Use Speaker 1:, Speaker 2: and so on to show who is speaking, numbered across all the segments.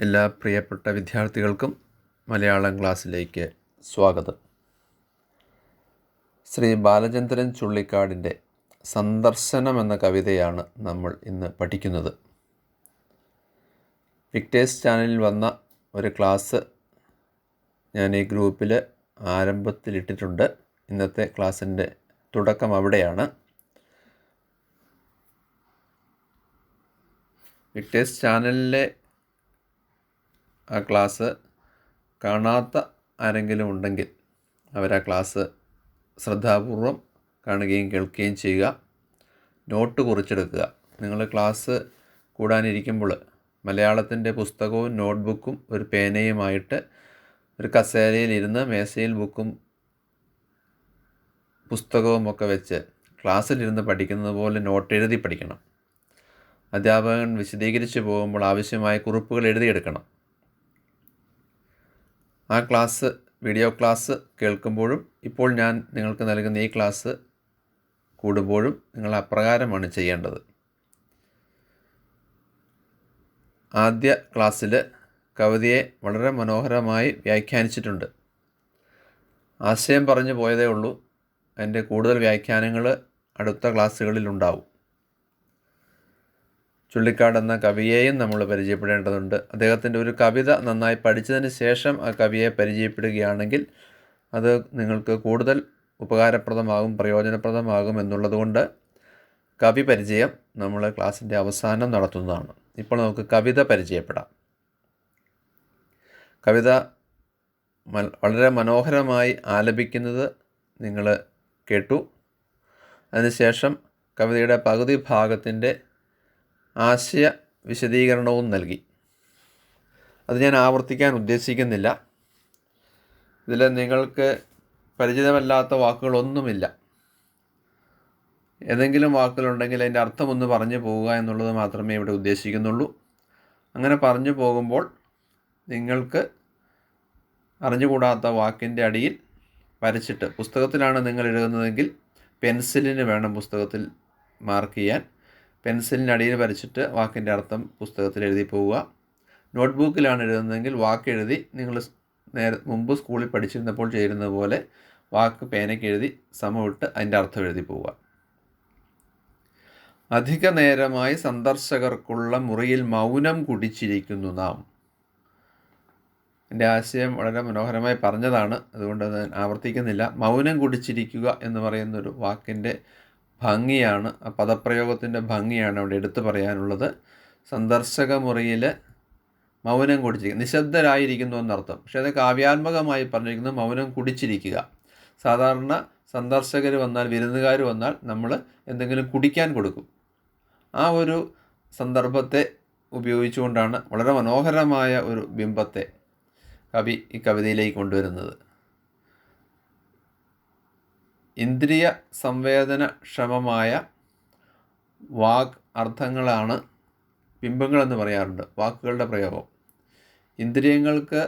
Speaker 1: എല്ലാ പ്രിയപ്പെട്ട വിദ്യാർത്ഥികൾക്കും മലയാളം ക്ലാസ്സിലേക്ക് സ്വാഗതം. ശ്രീ ബാലചന്ദ്രൻ ചുള്ളിക്കാടിന്റെ സന്ദർശനം എന്ന കവിതയാണ് നമ്മൾ ഇന്ന് പഠിക്കുന്നത്. വിക്ടേഴ്സ് ചാനലിൽ വന്ന ഒരു ക്ലാസ് ഞാൻ ഈ ഗ്രൂപ്പിൽ ആരംഭത്തിലിട്ടിട്ടുണ്ട്. ഇന്നത്തെ ക്ലാസ്സിന്റെ തുടക്കം അവിടെയാണ്. വിക്ടേഴ്സ് ചാനലിലെ ആ ക്ലാസ് കാണാത്ത ആരെങ്കിലും ഉണ്ടെങ്കിൽ അവർ ആ ക്ലാസ് ശ്രദ്ധാപൂർവം കാണുകയും കേൾക്കുകയും ചെയ്യുക. നോട്ട് കുറിച്ചെടുക്കുക. നിങ്ങൾ ക്ലാസ് കൂടാനിരിക്കുമ്പോൾ മലയാളത്തിന്റെ പുസ്തകവും നോട്ട്ബുക്കും ഒരു പേനയുമായിട്ട് ഒരു കസേരയിൽ ഇരുന്ന് മേശയിൽ ബുക്കും പുസ്തകവും ഒക്കെ വെച്ച് ക്ലാസ്സിലിരുന്ന് പഠിക്കുന്നത് പോലെ നോട്ട് എഴുതി പഠിക്കണം. അധ്യാപകൻ വിശദീകരിച്ച് പോകുമ്പോൾ ആവശ്യമായ കുറിപ്പുകൾ എഴുതിയെടുക്കണം. ആ ക്ലാസ് വീഡിയോ ക്ലാസ് കേൾക്കുമ്പോഴും ഇപ്പോൾ ഞാൻ നിങ്ങൾക്ക് നൽകുന്ന ഈ ക്ലാസ് കൂടുമ്പോഴും നിങ്ങൾ അപ്രകാരമാണ് ചെയ്യേണ്ടത്. ആദ്യ ക്ലാസ്സിൽ കവിതയെ വളരെ മനോഹരമായി വ്യാഖ്യാനിച്ചിട്ടുണ്ട്. ആശയം പറഞ്ഞു പോയതേ ഉള്ളൂ. അതിന്റെ കൂടുതൽ വ്യാഖ്യാനങ്ങൾ അടുത്ത ക്ലാസ്സുകളിൽ ഉണ്ടാവും. ചുള്ളിക്കാട് എന്ന കവിയെയും നമ്മൾ പരിചയപ്പെടേണ്ടതുണ്ട്. അദ്ദേഹത്തിന്റെ ഒരു കവിത നന്നായി പഠിച്ചതിന് ശേഷം ആ കവിയെ പരിചയപ്പെടുകയാണെങ്കിൽ അത് നിങ്ങൾക്ക് കൂടുതൽ ഉപകാരപ്രദമാകും പ്രയോജനപ്രദമാകും എന്നുള്ളതുകൊണ്ട് കവി പരിചയം നമ്മൾ ക്ലാസ്സിന്റെ അവസാനം നടത്തുന്നതാണ്. ഇപ്പോൾ നമുക്ക് കവിത പരിചയപ്പെടാം. കവിത വളരെ മനോഹരമായി ആലപിക്കുന്നത് നിങ്ങൾ കേട്ടു. അതിനുശേഷം കവിതയുടെ പകുതി ഭാഗത്തിന്റെ ആശയ വിശദീകരണവും നൽകി. അത് ഞാൻ ആവർത്തിക്കാൻ ഉദ്ദേശിക്കുന്നില്ല. ഇതിൽ നിങ്ങൾക്ക് പരിചിതമല്ലാത്ത വാക്കുകളൊന്നുമില്ല. ഏതെങ്കിലും വാക്കുകളുണ്ടെങ്കിൽ അതിന്റെ അർത്ഥമൊന്ന് പറഞ്ഞു പോവുക എന്നുള്ളത് മാത്രമേ ഇവിടെ ഉദ്ദേശിക്കുന്നുള്ളൂ. അങ്ങനെ പറഞ്ഞു പോകുമ്പോൾ നിങ്ങൾക്ക് അറിഞ്ഞുകൂടാത്ത വാക്കിന്റെ അടിയിൽ വരച്ചിട്ട് പുസ്തകത്തിലാണ് നിങ്ങൾ എഴുതുന്നതെങ്കിൽ പെൻസിലിന് വേണം പുസ്തകത്തിൽ മാർക്ക് ചെയ്യാൻ. പെൻസിലിന് അടിയിൽ വരച്ചിട്ട് വാക്കിന്റെ അർത്ഥം പുസ്തകത്തിൽ എഴുതി പോവുക. നോട്ട്ബുക്കിലാണ് എഴുതുന്നതെങ്കിൽ വാക്ക് എഴുതി നിങ്ങൾ നേരെ മുമ്പ് സ്കൂളിൽ പഠിച്ചിരുന്നപ്പോൾ ചെയ്യുന്നത് പോലെ വാക്ക് പേനയ്ക്ക് എഴുതി സമമിട്ട് അതിന്റെ അർത്ഥം എഴുതി പോവുക. അധിക നേരമായി സന്ദർശകർക്കുള്ള മുറിയിൽ മൗനം കുടിച്ചിരിക്കുന്നു നാം. എന്റെ ആശയം വളരെ മനോഹരമായി പറഞ്ഞതാണ്. അതുകൊണ്ട് ഞാൻ ആവർത്തിക്കുന്നില്ല. മൗനം കുടിച്ചിരിക്കുക എന്ന് പറയുന്നൊരു വാക്കിന്റെ ഭംഗിയാണ് ആ പദപ്രയോഗത്തിന്റെ ഭംഗിയാണ് അവിടെ എടുത്തു പറയാനുള്ളത്. സന്ദർശക മുറിയിൽ മൗനം കുടിച്ചിരിക്കുക നിശബ്ദരായിരിക്കുന്നു എന്നർത്ഥം. പക്ഷേ അത് കാവ്യാത്മകമായി പറഞ്ഞിരിക്കുന്നത് മൗനം കുടിച്ചിരിക്കുക. സാധാരണ സന്ദർശകർ വന്നാൽ വിരുന്നുകാർ വന്നാൽ നമ്മൾ എന്തെങ്കിലും കുടിക്കാൻ കൊടുക്കും. ആ ഒരു സന്ദർഭത്തെ ഉപയോഗിച്ചുകൊണ്ടാണ് വളരെ മനോഹരമായ ഒരു ബിംബത്തെ കവി ഈ കവിതയിലേക്ക് കൊണ്ടുവരുന്നത്. ഇന്ദ്രിയ സംവേദന ക്ഷമമായ വാക് അർത്ഥങ്ങളാണ് ബിംബങ്ങളെന്ന് പറയാറുണ്ട് വാക്കുകളുടെ പ്രയോഗം. ഇന്ദ്രിയങ്ങൾക്ക്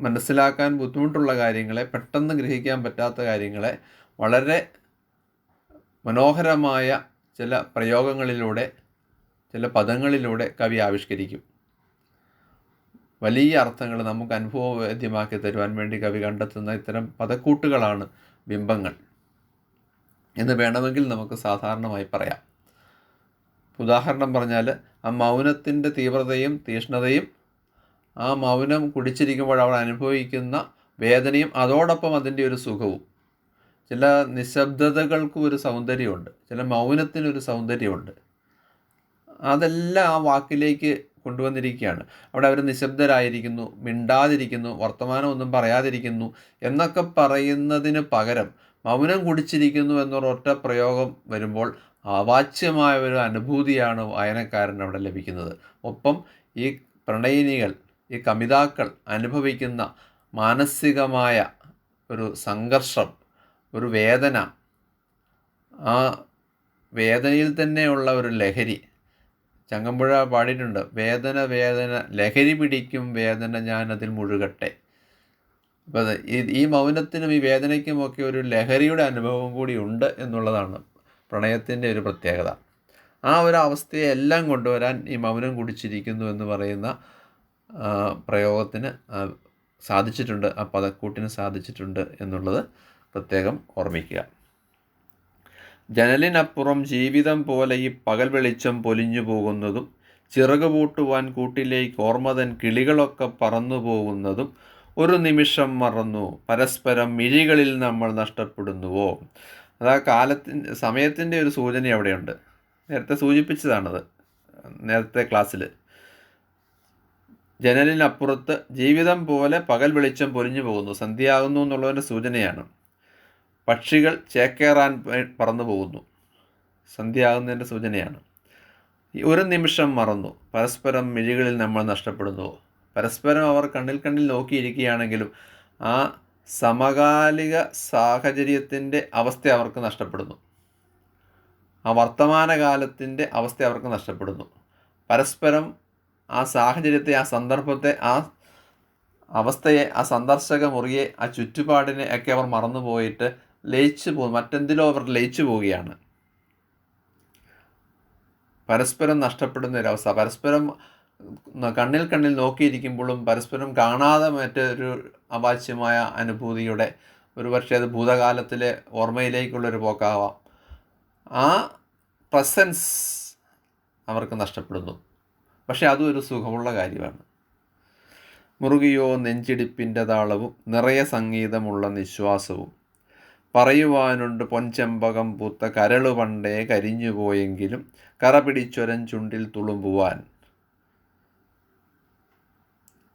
Speaker 1: മനസ്സിലാക്കാൻ ബുദ്ധിമുട്ടുള്ള കാര്യങ്ങളെ പെട്ടെന്ന് ഗ്രഹിക്കാൻ പറ്റാത്ത കാര്യങ്ങളെ വളരെ മനോഹരമായ ചില പ്രയോഗങ്ങളിലൂടെ ചില പദങ്ങളിലൂടെ കവി ആവിഷ്കരിക്കും. വലിയ അർത്ഥങ്ങൾ നമുക്ക് അനുഭവവേദ്യമാക്കി തരുവാൻ വേണ്ടി കവി കണ്ടെത്തുന്ന ഇത്തരം പദക്കൂട്ടുകളാണ് ബിംബങ്ങൾ. എന്ന് വേണമെങ്കിൽ നമുക്ക് സാധാരണമായി പറയാം. ഉദാഹരണം പറഞ്ഞാൽ ആ മൗനത്തിന്റെ തീവ്രതയും തീഷ്ണതയും ആ മൗനം കുടിച്ചിരിക്കുമ്പോൾ അവൾ അനുഭവിക്കുന്ന വേദനയും അതോടൊപ്പം അതിന്റെ ഒരു സുഖവും. ചില നിശബ്ദതകൾക്കും ഒരു സൗന്ദര്യമുണ്ട്. ചില മൗനത്തിനൊരു സൗന്ദര്യമുണ്ട്. അതെല്ലാം ആ വാക്കിലേക്ക് കൊണ്ടുവന്നിരിക്കുകയാണ്. അവിടെ അവർ നിശബ്ദരായിരിക്കുന്നു മിണ്ടാതിരിക്കുന്നു വർത്തമാനമൊന്നും പറയാതിരിക്കുന്നു എന്നൊക്കെ പറയുന്നതിന് പകരം മൗനം കുടിച്ചിരിക്കുന്നു എന്നൊരൊറ്റ പ്രയോഗം വരുമ്പോൾ അവാച്യമായ ഒരു അനുഭൂതിയാണ് വായനക്കാരൻ അവിടെ ലഭിക്കുന്നത്. ഒപ്പം ഈ പ്രണയിനികൾ ഈ കമിതാക്കൾ അനുഭവിക്കുന്ന മാനസികമായ ഒരു സംഘർഷം ഒരു വേദന ആ വേദനയിൽ തന്നെയുള്ള ഒരു ലഹരി ചങ്ങമ്പുഴ പാടിയിട്ടുണ്ട്. വേദന വേദന ലഹരി പിടിക്കും വേദന ഞാനതിൽ മുഴുകട്ടെ. അപ്പോൾ ഈ മൗനത്തിനും ഈ വേദനയ്ക്കുമൊക്കെ ഒരു ലഹരിയുടെ അനുഭവം കൂടി ഉണ്ട് എന്നുള്ളതാണ് പ്രണയത്തിന്റെ ഒരു പ്രത്യേകത. ആ ഒരു അവസ്ഥയെ എല്ലാം കൊണ്ടുവരാൻ ഈ മൗനം കുടിച്ചിരിക്കുന്നു എന്ന് പറയുന്ന പ്രയോഗത്തിന് സാധിച്ചിട്ടുണ്ട്. ആ പദക്കൂട്ടിന് സാധിച്ചിട്ടുണ്ട് എന്നുള്ളത് പ്രത്യേകം ഓർമ്മിക്കുക. ജനലിനപ്പുറം ജീവിതം പോലെ ഈ പകൽ വെളിച്ചം പൊലിഞ്ഞു പോകുന്നതും ചിറകുപൂട്ടുവാൻ കൂട്ടിലേക്ക് ഓർമ്മതൻ കിളികളൊക്കെ പറന്നു പോകുന്നതും ഒരു നിമിഷം മറന്നു. പരസ്പരം മിഴികളിൽ നമ്മൾ നഷ്ടപ്പെടുന്നുവോ? അത് ആ കാലത്തിന്റെ സമയത്തിന്റെ ഒരു സൂചന അവിടെയുണ്ട്. നേരത്തെ സൂചിപ്പിച്ചതാണത് നേരത്തെ ക്ലാസ്സിൽ. ജനലിനപ്പുറത്ത് ജീവിതം പോലെ പകൽ വെളിച്ചം പൊലിഞ്ഞു പോകുന്നു. സന്ധ്യയാകുന്നു എന്നുള്ളതിന്റെ സൂചനയാണ്. പക്ഷികൾ ചേക്കേറാൻ പറന്നു പോകുന്നു സന്ധ്യയാകുന്നതിന്റെ സൂചനയാണ്. ഒരു നിമിഷം മറന്നു. പരസ്പരം മിഴികളിൽ നമ്മൾ നഷ്ടപ്പെടുന്നു. പരസ്പരം അവർ കണ്ണിൽ കണ്ണിൽ നോക്കിയിരിക്കുകയാണെങ്കിലും ആ സമകാലിക സാഹചര്യത്തിന്റെ അവസ്ഥ അവർക്ക് നഷ്ടപ്പെടുന്നു. ആ വർത്തമാനകാലത്തിന്റെ അവസ്ഥ അവർക്ക് നഷ്ടപ്പെടുന്നു. പരസ്പരം ആ സാഹചര്യത്തെ ആ സന്ദർഭത്തെ ആ അവസ്ഥയെ ആ സന്ദർശക മുറിയെ ആ ചുറ്റുപാടിനെ ഒക്കെ അവർ മറന്നുപോയിട്ട് ലയിച്ചു പോകും മറ്റെന്തിലോ അവർ ലയിച്ചു പോവുകയാണ്. പരസ്പരം നഷ്ടപ്പെടുന്ന ഒരവസ്ഥ പരസ്പരം കണ്ണിൽ കണ്ണിൽ നോക്കിയിരിക്കുമ്പോഴും പരസ്പരം കാണാതെ മറ്റൊരു അവാച്യമായ അനുഭൂതിയുടെ ഒരു പക്ഷേ അത് ഭൂതകാലത്തിലെ ഓർമ്മയിലേക്കുള്ളൊരു പോക്കാവാം. ആ പ്രസൻസ് അവർക്ക് നഷ്ടപ്പെടുന്നു. പക്ഷേ അതും ഒരു സുഖമുള്ള കാര്യമാണ്. മുറുകിയോ നെഞ്ചിടിപ്പിന്റെ താളവും നിറയെ സംഗീതമുള്ള നിശ്വാസവും പറയുവാനുണ്ട് പൊൻചെമ്പകം പൂത്ത കരളു പണ്ടേ കരിഞ്ഞുപോയെങ്കിലും കറ പിടിച്ചൊരൻ ചുണ്ടിൽ തുളുമ്പുവാൻ.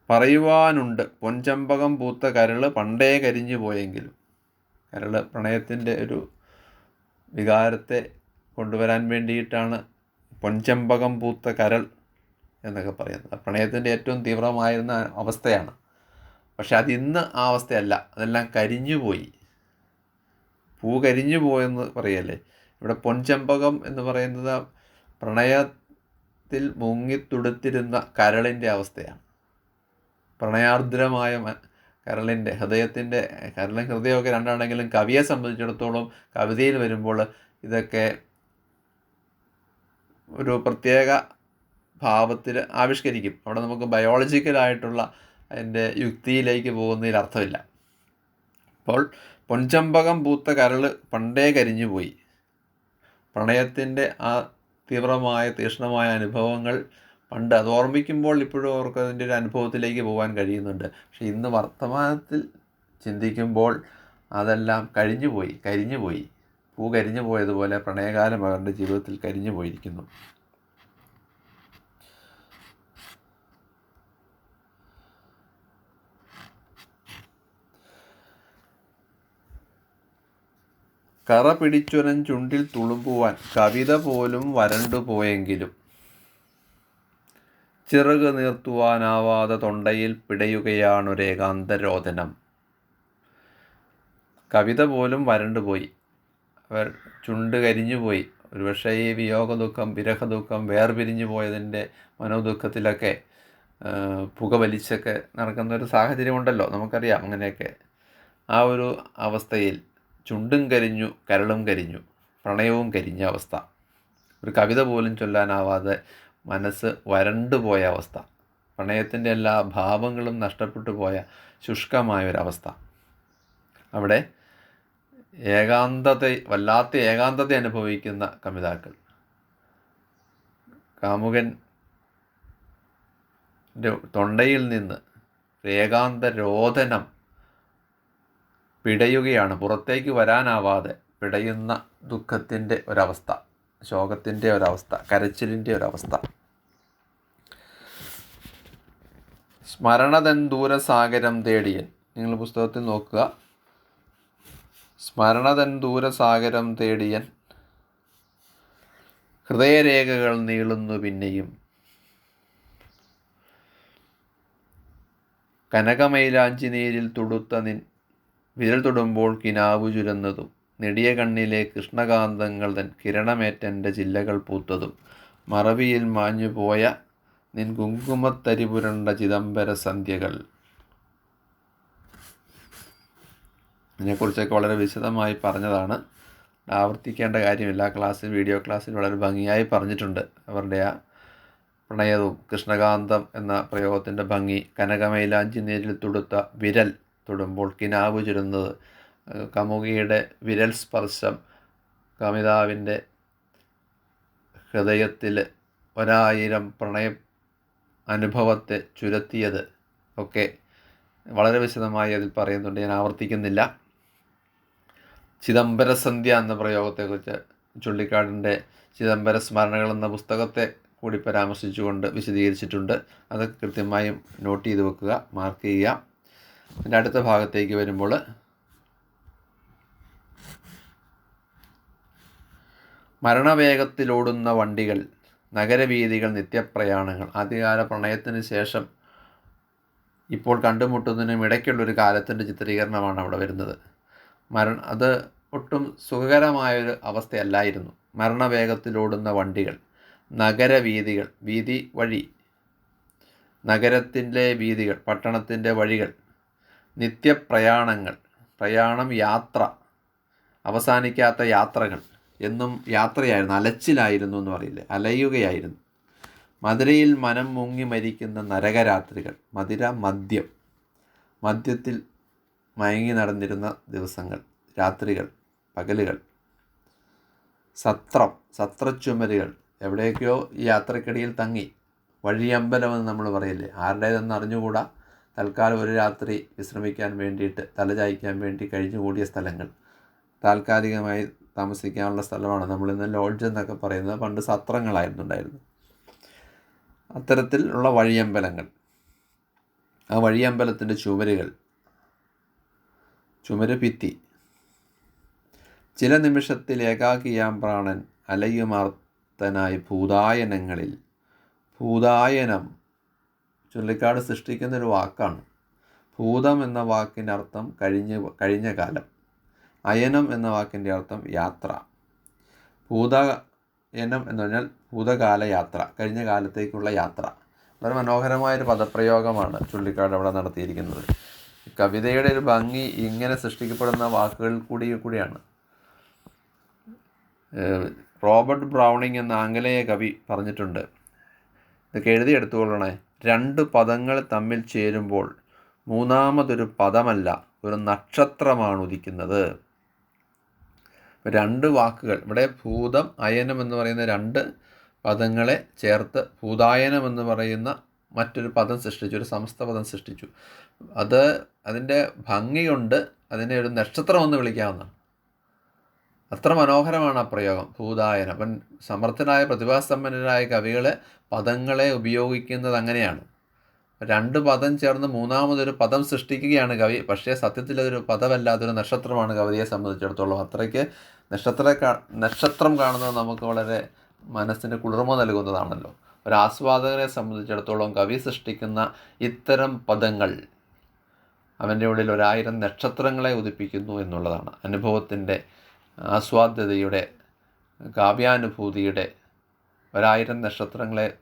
Speaker 1: പറയുവാനുണ്ട് പൊൻചെമ്പകം പൂത്ത കരൾ പണ്ടേ കരിഞ്ഞു പോയെങ്കിലും. കരൾ പ്രണയത്തിന്റെ ഒരു വികാരത്തെ കൊണ്ടുവരാൻ വേണ്ടിയിട്ടാണ് പൊൻചെമ്പകം പൂത്ത കരൾ എന്നൊക്കെ പറയുന്നത്. പ്രണയത്തിന്റെ ഏറ്റവും തീവ്രമായിരുന്ന അവസ്ഥയാണ്. പക്ഷെ അതിന്ന് ആ അവസ്ഥയല്ല. അതെല്ലാം കരിഞ്ഞു പോയി. പൂ കരിഞ്ഞു പോയെന്ന് പറയല്ലേ? ഇവിടെ പൊൻചെമ്പകം എന്ന് പറയുന്നത് പ്രണയത്തിൽ മുങ്ങിത്തുടുത്തിരുന്ന കരളിന്റെ അവസ്ഥയാണ്. പ്രണയാർദ്രമായ കരളിന്റെ ഹൃദയത്തിന്റെ കരളും ഹൃദയമൊക്കെ രണ്ടാണെങ്കിലും കവിയെ സംബന്ധിച്ചിടത്തോളം കവിതയിൽ വരുമ്പോൾ ഇതൊക്കെ ഒരു പ്രത്യേക ഭാവത്തിൽ ആവിഷ്കരിക്കും. അവിടെ നമുക്ക് ബയോളജിക്കലായിട്ടുള്ള അതിന്റെ യുക്തിയിലേക്ക് പോകുന്നതിൽ അർത്ഥമില്ല. അപ്പോൾ പൊൻചമ്പകം പൂത്ത കരൾ പണ്ടേ കരിഞ്ഞു പോയി. പ്രണയത്തിന്റെ ആ തീവ്രമായ തീക്ഷ്ണമായ അനുഭവങ്ങൾ പണ്ട് അത് ഓർമ്മിക്കുമ്പോൾ ഇപ്പോഴും അവർക്ക് അതിന്റെ ഒരു അനുഭവത്തിലേക്ക് പോകാൻ കഴിയുന്നുണ്ട്. പക്ഷേ ഇന്ന് വർത്തമാനത്തിൽ ചിന്തിക്കുമ്പോൾ അതെല്ലാം കഴിഞ്ഞു പോയി കരിഞ്ഞു പോയി. പൂ കരിഞ്ഞു പോയതുപോലെ പ്രണയകാലം അവരുടെ ജീവിതത്തിൽ കരിഞ്ഞു പോയിരിക്കുന്നു. കറ പിടിച്ചുരൻ ചുണ്ടിൽ തുളുമ്പുവാൻ കവിത പോലും വരണ്ടു പോയെങ്കിലും. ചിറക് നീർത്തുവാനാവാതെ തൊണ്ടയിൽ പിടയുകയാണൊരേകാന്തരോദനം. കവിത പോലും വരണ്ടുപോയി അവർ ചുണ്ട് കരിഞ്ഞുപോയി ഒരുപക്ഷെ ഈ വിയോഗ ദുഃഖം വിരഹ ദുഃഖം വേർപിരിഞ്ഞു പോയതിന്റെ മനോദുഃഖത്തിലൊക്കെ പുക വലിച്ചൊക്കെ നടക്കുന്ന ഒരു സാഹചര്യമുണ്ടല്ലോ. നമുക്കറിയാം അങ്ങനെയൊക്കെ. ആ ഒരു അവസ്ഥയിൽ ചുണ്ടും കരിഞ്ഞു കരളും കരിഞ്ഞു പ്രണയവും കരിഞ്ഞ അവസ്ഥ. ഒരു കവിത പോലും ചൊല്ലാനാവാതെ മനസ്സ് വരണ്ടുപോയ അവസ്ഥ. പ്രണയത്തിന്റെ എല്ലാ ഭാവങ്ങളും നഷ്ടപ്പെട്ടു പോയ ശുഷ്കമായൊരവസ്ഥ. അവിടെ ഏകാന്തത വല്ലാത്ത ഏകാന്തത അനുഭവിക്കുന്ന കവിതാക്കൾ. കാമുകൻ തൊണ്ടയിൽ നിന്ന് ഏകാന്ത രോദനം പിടയുകയാണ്. പുറത്തേക്ക് വരാനാവാതെ പിടയുന്ന ദുഃഖത്തിന്റെ ഒരവസ്ഥ ശോകത്തിന്റെ ഒരവസ്ഥ കരച്ചിലിന്റെ ഒരവസ്ഥ. സ്മരണതൻ ദൂരസാഗരം തേടിയൻ. നിങ്ങൾ പുസ്തകത്തിൽ നോക്കുക. സ്മരണതൻ ദൂരസാഗരം തേടിയൻ. ഹൃദയരേഖകൾ നീളുന്നു പിന്നെയും. കനകമൈലാഞ്ചി നീരിൽ തുടുത്ത നിൻ വിരൽ തൊടുമ്പോൾ കിനാവു ചുരന്നതും നെടിയ കണ്ണിലെ കൃഷ്ണകാന്തങ്ങൾ തൻ കിരണമേറ്റന്റെ ജില്ലകൾ പൂത്തതും മറവിയിൽ മാഞ്ഞുപോയ നിൻ കുങ്കുമത്തരി പുരണ്ട ചിദംബര സന്ധ്യകൾ. ഇതിനെക്കുറിച്ചൊക്കെ വളരെ വിശദമായി പറഞ്ഞതാണ്. ആവർത്തിക്കേണ്ട കാര്യമില്ല ക്ലാസ്സിൽ വീഡിയോ ക്ലാസ്സിൽ വളരെ ഭംഗിയായി പറഞ്ഞിട്ടുണ്ട്. അവരുടെ ആ പ്രണയവും കൃഷ്ണകാന്തം എന്ന പ്രയോഗത്തിന്റെ ഭംഗി കനകമൈലാഞ്ചി നേരിൽ തൊടുത്ത വിരൽ തൊടുമ്പോൾ കിനാവ് ചുരുന്നത് കമുകിയുടെ വിരൽ സ്പർശം കമിതാവിന്റെ ഹൃദയത്തിൽ ഒരായിരം പ്രണയ അനുഭവത്തെ ചുരത്തിയത് ഒക്കെ വളരെ വിശദമായി അതിൽ പറയുന്നുണ്ട്. ഞാൻ ആവർത്തിക്കുന്നില്ല. ചിദംബരസന്ധ്യ എന്ന പ്രയോഗത്തെക്കുറിച്ച് ചുള്ളിക്കാടിന്റെ ചിദംബര സ്മരണകൾ എന്ന പുസ്തകത്തെ കൂടി പരാമർശിച്ചുകൊണ്ട് വിശദീകരിച്ചിട്ടുണ്ട്. അത് കൃത്യമായും നോട്ട് ചെയ്ത് വെക്കുക മാർക്ക് ചെയ്യുക. പിന്നെ അടുത്ത ഭാഗത്തേക്ക് വരുമ്പോൾ മരണവേഗത്തിലോടുന്ന വണ്ടികൾ നഗരവീതികൾ നിത്യപ്രയാണങ്ങൾ ആദ്യകാല പ്രണയത്തിന് ശേഷം ഇപ്പോൾ കണ്ടുമുട്ടുന്നതിനും ഇടയ്ക്കുള്ളൊരു കാലത്തിന്റെ ചിത്രീകരണമാണ് അവിടെ വരുന്നത്. മരണ അത് ഒട്ടും സുഖകരമായൊരു അവസ്ഥയല്ലായിരുന്നു. മരണവേഗത്തിലോടുന്ന വണ്ടികൾ നഗരവീതികൾ വീതി വഴി നഗരത്തിന്റെ വീതികൾ പട്ടണത്തിന്റെ വഴികൾ നിത്യപ്രയാണങ്ങൾ പ്രയാണം യാത്ര അവസാനിക്കാത്ത യാത്രകൾ എന്നും യാത്രയായിരുന്നു. അലച്ചിലായിരുന്നു എന്ന് പറയില്ലേ? അലയുകയായിരുന്നു. മധുരയിൽ മനം മുങ്ങി മരിക്കുന്ന നരകരാത്രികൾ മധുര മദ്യം മദ്യത്തിൽ മയങ്ങി നടന്നിരുന്ന ദിവസങ്ങൾ രാത്രികൾ പകലുകൾ സത്രം സത്രച്ചുമരുകൾ എവിടെയൊക്കെയോ ഈ യാത്രക്കിടയിൽ തങ്ങി. വഴിയമ്പലമെന്ന് നമ്മൾ പറയില്ലേ? ആരുടേതെന്ന് അറിഞ്ഞുകൂടാ? തൽക്കാലം ഒരു രാത്രി വിശ്രമിക്കാൻ വേണ്ടിയിട്ട് തലചായ്ക്കാൻ വേണ്ടി കഴിഞ്ഞുകൂടിയ സ്ഥലങ്ങൾ. താൽക്കാലികമായി താമസിക്കാനുള്ള സ്ഥലമാണ്. നമ്മളിന്ന് ലോഡ്ജ് എന്നൊക്കെ പറയുന്നത് പണ്ട് സത്രങ്ങളായിരുന്നു ഉണ്ടായിരുന്നത് അത്തരത്തിൽ ഉള്ള വഴിയമ്പലങ്ങൾ. ആ വഴിയമ്പലത്തിന്റെ ചുമരുകൾ ചുമര് ഭിത്തി. ചില നിമിഷത്തിൽ ഏകാകിയാം പ്രാണൻ അലയുമാർത്തനായി ഭൂതായനങ്ങളിൽ ഭൂതായനം ചുള്ളിക്കാട് സൃഷ്ടിക്കുന്നൊരു വാക്കാണ്. ഭൂതം എന്ന വാക്കിന്റെ അർത്ഥം കഴിഞ്ഞ കഴിഞ്ഞ കാലം. അയനം എന്ന വാക്കിന്റെ അർത്ഥം യാത്ര. ഭൂതയനം എന്ന് പറഞ്ഞാൽ ഭൂതകാല യാത്ര കഴിഞ്ഞ കാലത്തേക്കുള്ള യാത്ര. വളരെ മനോഹരമായൊരു പദപ്രയോഗമാണ് ചുള്ളിക്കാട് അവിടെ നടത്തിയിരിക്കുന്നത്. കവിതയുടെ ഒരു ഭംഗി ഇങ്ങനെ സൃഷ്ടിക്കപ്പെടുന്ന വാക്കുകളിൽ കൂടി കൂടിയാണ്. റോബർട്ട് ബ്രൗണിംഗ് എന്ന ആംഗലേയ കവി പറഞ്ഞിട്ടുണ്ട്. ഇതൊക്കെ എഴുതിയെടുത്തുകൊള്ളണേ രണ്ട് പദങ്ങൾ തമ്മിൽ ചേരുമ്പോൾ മൂന്നാമതൊരു പദമല്ല ഒരു നക്ഷത്രമാണ് ഉദിക്കുന്നത് രണ്ട് വാക്കുകൾ ഇവിടെ ഭൂതം അയനം എന്ന് പറയുന്ന രണ്ട് പദങ്ങളെ ചേർത്ത് ഭൂതായനം എന്ന് പറയുന്ന മറ്റൊരു പദം സൃഷ്ടിച്ചു ഒരു സമസ്ത പദം സൃഷ്ടിച്ചു. അത് അതിന്റെ ഭംഗിയുണ്ട് അതിനെ ഒരു നക്ഷത്രം എന്ന് വിളിക്കാവുന്നതാണ്. അത്ര മനോഹരമാണ് ആ പ്രയോഗം. ഭൂതായന അപ്പം സമർത്ഥനായ പ്രതിഭാസമ്പന്നരായ കവികൾ പദങ്ങളെ ഉപയോഗിക്കുന്നത് അങ്ങനെയാണ്. രണ്ട് പദം ചേർന്ന് മൂന്നാമതൊരു പദം സൃഷ്ടിക്കുകയാണ് കവി. പക്ഷേ സത്യത്തിൽ അതൊരു പദമല്ലാതൊരു നക്ഷത്രമാണ് കവിതയെ സംബന്ധിച്ചിടത്തോളം. അത്രയ്ക്ക് നക്ഷത്ര നക്ഷത്രം കാണുന്നത് നമുക്ക് വളരെ മനസ്സിന് കുളിർമ നൽകുന്നതാണല്ലോ. ഒരു ആസ്വാദകനെ സംബന്ധിച്ചിടത്തോളം കവി സൃഷ്ടിക്കുന്ന ഇത്തരം പദങ്ങൾ അവന്റെ ഉള്ളിൽ ഒരായിരം നക്ഷത്രങ്ങളെ ഉദിപ്പിക്കുന്നു എന്നുള്ളതാണ് അനുഭവത്തിന്റെ ആസ്വാദ്യതയുടെ കാവ്യാനുഭൂതിയുടെ ഒരായിരം നക്ഷത്രങ്ങളെ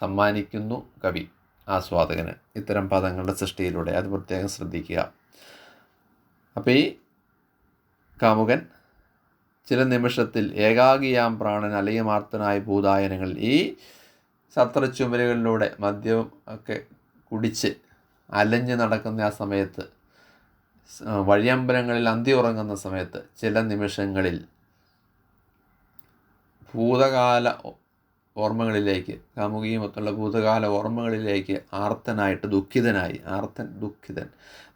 Speaker 1: സമ്മാനിക്കുന്നു കവി ആസ്വാദകന്. ഇത്തരം പദങ്ങളുടെ സൃഷ്ടിയിലൂടെ അത് പ്രത്യേകം ശ്രദ്ധിക്കുക. അപ്പോൾ ഈ കാമുകൻ ചില നിമിഷത്തിൽ ഏകാഗിയാം പ്രാണൻ അലയമാർത്തനായ ഭൂതായനങ്ങൾ ഈ സത്രച്ചുമരുകളിലൂടെ മദ്യവും ഒക്കെ കുടിച്ച് അലഞ്ഞ് നടക്കുന്ന ആ സമയത്ത് വഴിയമ്പലങ്ങളിൽ അന്തി ഉറങ്ങുന്ന സമയത്ത് ചില നിമിഷങ്ങളിൽ ഭൂതകാല ഓർമ്മകളിലേക്ക് കാമുകിയുമൊത്തുള്ള ഭൂതകാല ഓർമ്മകളിലേക്ക് ആർത്തനായിട്ട് ദുഃഖിതനായി ആർത്തൻ ദുഃഖിതൻ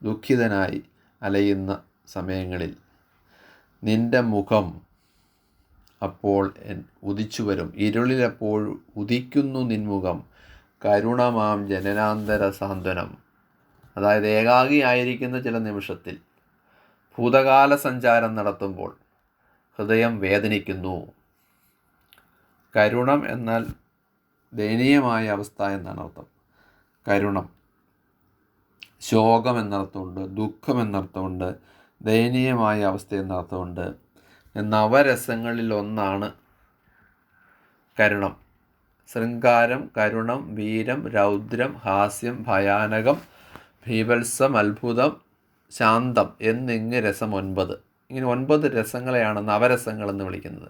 Speaker 1: ദുഃഖിതനായി അലയുന്ന സമയങ്ങളിൽ നിന്റെ മുഖം അപ്പോൾ ഉദിച്ചു വരും. ഇരുളിലപ്പോൾ ഉദിക്കുന്നു നിൻമുഖം. കരുണമാം ജനനാന്തര സാന്ത്വനം. അതായത് ഏകാഗിയായിരിക്കുന്ന ചില നിമിഷത്തിൽ ഭൂതകാല സഞ്ചാരം നടത്തുമ്പോൾ ഹൃദയം വേദനിക്കുന്നു. കരുണം എന്നാൽ ദയനീയമായ അവസ്ഥ എന്നാണ് അർത്ഥം. കരുണം. ശോകം എന്നർത്ഥമുണ്ട് ദുഃഖം എന്നർത്ഥമുണ്ട് ദയനീയമായ അവസ്ഥ എന്നർത്ഥമുണ്ട്. നവരസങ്ങളിൽ ഒന്നാണ് കരുണം. ശൃംഗാരം കരുണം വീരം രൗദ്രം ഹാസ്യം ഭയാനകം ഭീവത്സം അത്ഭുതം ശാന്തം എന്നിങ്ങ് രസം ഒൻപത്. ഇങ്ങനെ ഒൻപത് രസങ്ങളെയാണ് നവരസങ്ങൾ എന്ന് വിളിക്കുന്നത്.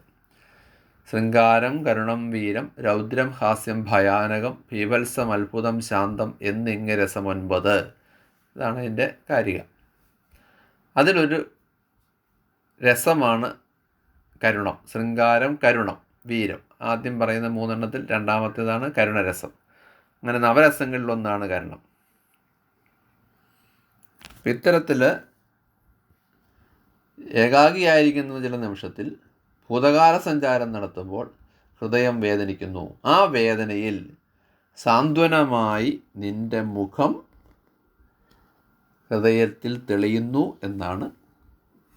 Speaker 1: ശൃംഗാരം കരുണം വീരം രൗദ്രം ഹാസ്യം ഭയാനകം ഭീവത്സം അത്ഭുതം ശാന്തം എന്നിങ്ങ് രസം ഒൻപത്. ഇതാണ് അതിന്റെ കാരിക. അതിലൊരു രസമാണ് കരുണം. ശൃംഗാരം കരുണം വീരം. ആദ്യം പറയുന്ന മൂന്നെണ്ണത്തിൽ രണ്ടാമത്തേതാണ് കരുണരസം. അങ്ങനെ നവരസങ്ങളിലൊന്നാണ് കരുണം. ഇത്തരത്തിൽ ഏകാഗിയായിരിക്കുന്ന ചില നിമിഷത്തിൽ ഭൂതകാല സഞ്ചാരം നടത്തുമ്പോൾ ഹൃദയം വേദനിക്കുന്നു. ആ വേദനയിൽ സാന്ത്വനമായി നിന്റെ മുഖം ഹൃദയത്തിൽ തെളിയുന്നു എന്നാണ്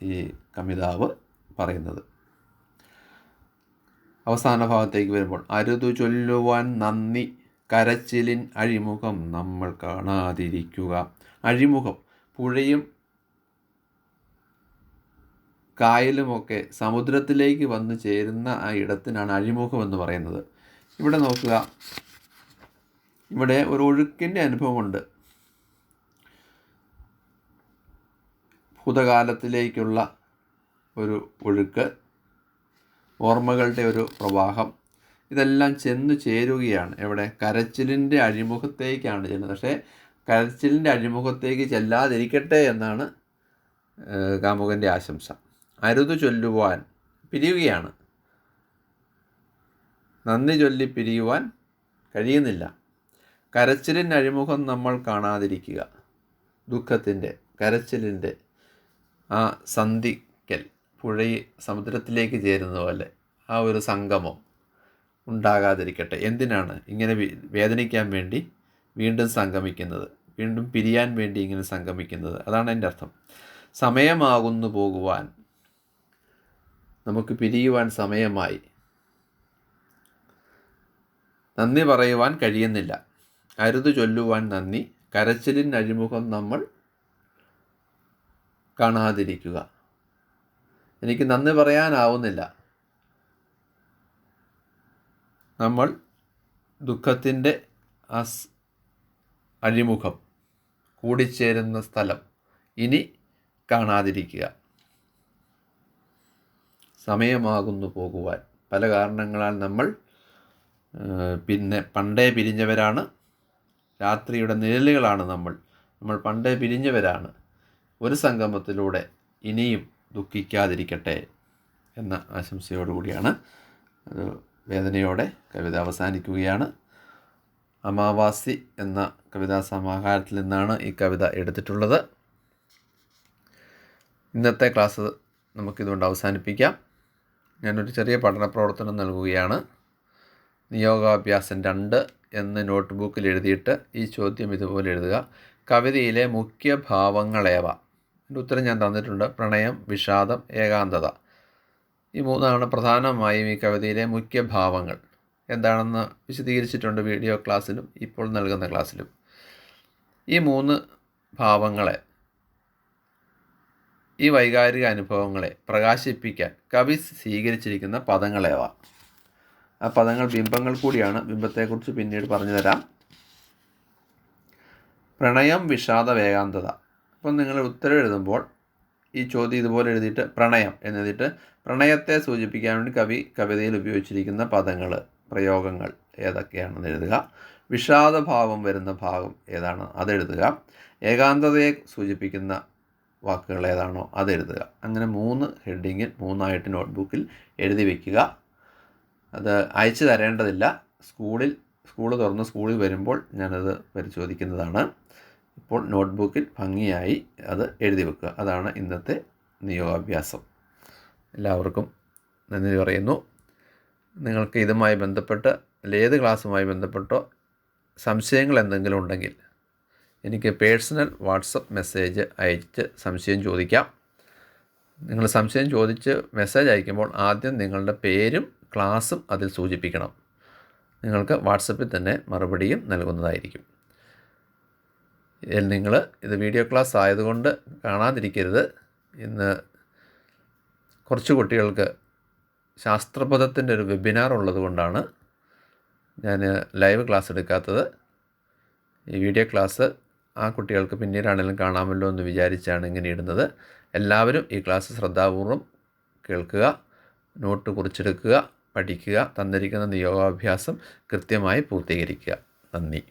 Speaker 1: ഈ കമിതാവ് പറയുന്നത്. അവസാന ഭാഗത്തേക്ക് വരുമ്പോൾ അരുതു ചൊല്ലുവാൻ നന്ദി കരച്ചിലിൻ അഴിമുഖം നമ്മൾ കാണാതിരിക്കുക. അഴിമുഖം പുഴയും കായലുമൊക്കെ സമുദ്രത്തിലേക്ക് വന്നു ചേരുന്ന ആ ഇടത്തിനാണ് അഴിമുഖം എന്ന് പറയുന്നത്. ഇവിടെ നോക്കുക. ഇവിടെ ഒരു ഒഴുക്കിന്റെ അനുഭവമുണ്ട്. ഭൂതകാലത്തിലേക്കുള്ള ഒരു ഒഴുക്ക് ഓർമ്മകളുടെ ഒരു പ്രവാഹം ഇതെല്ലാം ചെന്നു ചേരുകയാണ്. എവിടെ? കരച്ചിലിന്റെ അഴിമുഖത്തേക്കാണ് ചെല്ലുന്നത്. പക്ഷേ കരച്ചിലിന്റെ അഴിമുഖത്തേക്ക് ചെല്ലാതിരിക്കട്ടെ എന്നാണ് കാമുകന്റെ ആശംസ. അരുത് ചൊല്ലുവാൻ പിരിയുകയാണ്. നന്ദി ചൊല്ലി പിരിയുവാൻ കഴിയുന്നില്ല. കരച്ചിലിന്റെ അഴിമുഖം നമ്മൾ കാണാതിരിക്കുക. ദുഃഖത്തിന്റെ കരച്ചിലിന്റെ ആ സന്ധിക്കൽ പുഴയിൽ സമുദ്രത്തിലേക്ക് ചേരുന്ന പോലെ ആ ഒരു സംഗമം ഉണ്ടാകാതിരിക്കട്ടെ. എന്തിനാണ് ഇങ്ങനെ വേദനിക്കാൻ വേണ്ടി വീണ്ടും സംഗമിക്കുന്നത്? വീണ്ടും പിരിയാൻ വേണ്ടി ഇങ്ങനെ സംഗമിക്കുന്നത്. അതാണ് എന്റെ അർത്ഥം. സമയമാകുന്നു പോകുവാൻ. നമുക്ക് പിരിയുവാൻ സമയമായി. നന്ദി പറയുവാൻ കഴിയുന്നില്ല. അരുത് ചൊല്ലുവാൻ നന്ദി. കരച്ചിലിൻ അഴിമുഖം നമ്മൾ കാണാതിരിക്കുക. എനിക്ക് നന്ദി പറയാനാവുന്നില്ല. നമ്മൾ ദുഃഖത്തിന്റെ അസ് അഴിമുഖം കൂടിച്ചേരുന്ന സ്ഥലം ഇനി കാണാതിരിക്കുക. സമയമാകുന്നു പോകുവാൻ. പല കാരണങ്ങളാൽ നമ്മൾ പിന്നെ പണ്ടേ പിരിഞ്ഞവരാണ്. രാത്രിയുടെ നിഴലുകളാണ് നമ്മൾ. നമ്മൾ പണ്ടേ പിരിഞ്ഞവരാണ്. ഒരു സംഗമത്തിലൂടെ ഇനിയും ദുഃഖിക്കാതിരിക്കട്ടെ എന്ന ആശംസയോടുകൂടിയാണ്. വേദനയോടെ കവിത അവസാനിക്കുകയാണ്. അമാവാസി എന്ന കവിതാ സമാഹാരത്തിൽ നിന്നാണ് ഈ കവിത എടുത്തിട്ടുള്ളത്. ഇന്നത്തെ ക്ലാസ് നമുക്കിതുകൊണ്ട് അവസാനിപ്പിക്കാം. ഞാനൊരു ചെറിയ പഠന പ്രവർത്തനം നൽകുകയാണ്. നിയോഗാഭ്യാസം രണ്ട് എന്ന് നോട്ട്ബുക്കിൽ എഴുതിയിട്ട് ഈ ചോദ്യം ഇതുപോലെ എഴുതുക. കവിതയിലെ മുഖ്യ ഭാവങ്ങളേവ? എന്റെ ഉത്തരം ഞാൻ തന്നിട്ടുണ്ട്. പ്രണയം വിഷാദം ഏകാന്തത. ഈ മൂന്നാണ് പ്രധാനമായും ഈ കവിതയിലെ മുഖ്യ ഭാവങ്ങൾ. എന്താണെന്ന് വിശദീകരിച്ചിട്ടുണ്ട് വീഡിയോ ക്ലാസ്സിലും ഇപ്പോൾ നൽകുന്ന ക്ലാസ്സിലും. ഈ മൂന്ന് ഭാവങ്ങളെ ഈ വൈകാരിക അനുഭവങ്ങളെ പ്രകാശിപ്പിക്കാൻ കവി സ്വീകരിച്ചിരിക്കുന്ന പദങ്ങളേവ? ആ പദങ്ങൾ ബിംബങ്ങൾ കൂടിയാണ്. ബിംബത്തെക്കുറിച്ച് പിന്നീട് പറഞ്ഞു തരാം പ്രണയം വിഷാദ വേഗാന്തത. അപ്പം നിങ്ങൾ ഉത്തരം എഴുതുമ്പോൾ ഈ ചോദ്യം ഇതുപോലെ എഴുതിയിട്ട് പ്രണയം എന്നെഴുതിയിട്ട് പ്രണയത്തെ സൂചിപ്പിക്കാൻ വേണ്ടി കവി കവിതയിൽ ഉപയോഗിച്ചിരിക്കുന്ന പദങ്ങൾ പ്രയോഗങ്ങൾ ഏതൊക്കെയാണെന്ന് എഴുതുക. വിഷാദഭാവം വരുന്ന ഭാഗം ഏതാണ്? അതെഴുതുക ഏകാന്തതയെ സൂചിപ്പിക്കുന്ന വാക്കുകൾ ഏതാണോ അതെഴുതുക അങ്ങനെ മൂന്ന് ഹെഡിങ്ങിൽ മൂന്നായിട്ട് നോട്ട്ബുക്കിൽ എഴുതി വയ്ക്കുക അത് അയച്ചു തരേണ്ടതില്ല. സ്കൂളിൽ സ്കൂൾ തുറന്ന് സ്കൂളിൽ വരുമ്പോൾ ഞാനത് പരിശോധിക്കുന്നതാണ്. ഇപ്പോൾ നോട്ട്ബുക്കിൽ ഭംഗിയായി അത് എഴുതി വെക്കുക. അതാണ് ഇന്നത്തെ നിയോഗാഭ്യാസം. എല്ലാവർക്കും നന്ദി പറയുന്നു. നിങ്ങൾക്ക് ഇതുമായി ബന്ധപ്പെട്ട് അല്ലെങ്കിൽ ഏത് ക്ലാസ്സുമായി ബന്ധപ്പെട്ടോ സംശയങ്ങൾ എന്തെങ്കിലും ഉണ്ടെങ്കിൽ എനിക്ക് പേഴ്സണൽ വാട്സപ്പ് മെസ്സേജ് അയച്ച് സംശയം ചോദിക്കാം. നിങ്ങൾ സംശയം ചോദിച്ച് മെസ്സേജ് അയക്കുമ്പോൾ ആദ്യം നിങ്ങളുടെ പേരും ക്ലാസ്സും അതിൽ സൂചിപ്പിക്കണം. നിങ്ങൾക്ക് വാട്സപ്പിൽ തന്നെ മറുപടിയും നൽകുന്നതായിരിക്കും. നിങ്ങൾ ഇത് വീഡിയോ ക്ലാസ് ആയതുകൊണ്ട് കാണാതിരിക്കരുത്. ഇന്ന് കുറച്ച് കുട്ടികൾക്ക് ശാസ്ത്രപദത്തിന്റെ ഒരു വെബിനാർ ഉള്ളത് കൊണ്ടാണ് ഞാൻ ലൈവ് ക്ലാസ് എടുക്കാത്തത്. ഈ വീഡിയോ ക്ലാസ് ആ കുട്ടികൾക്ക് പിന്നീടാണെങ്കിലും കാണാമല്ലോ എന്ന് വിചാരിച്ചാണ് ഇങ്ങനെ ഇടുന്നത്. എല്ലാവരും ഈ ക്ലാസ് ശ്രദ്ധാപൂർവം കേൾക്കുക നോട്ട് കുറിച്ചെടുക്കുക പഠിക്കുക തന്നിരിക്കുന്ന നിയോഗാഭ്യാസം കൃത്യമായി പൂർത്തീകരിക്കുക. നന്ദി.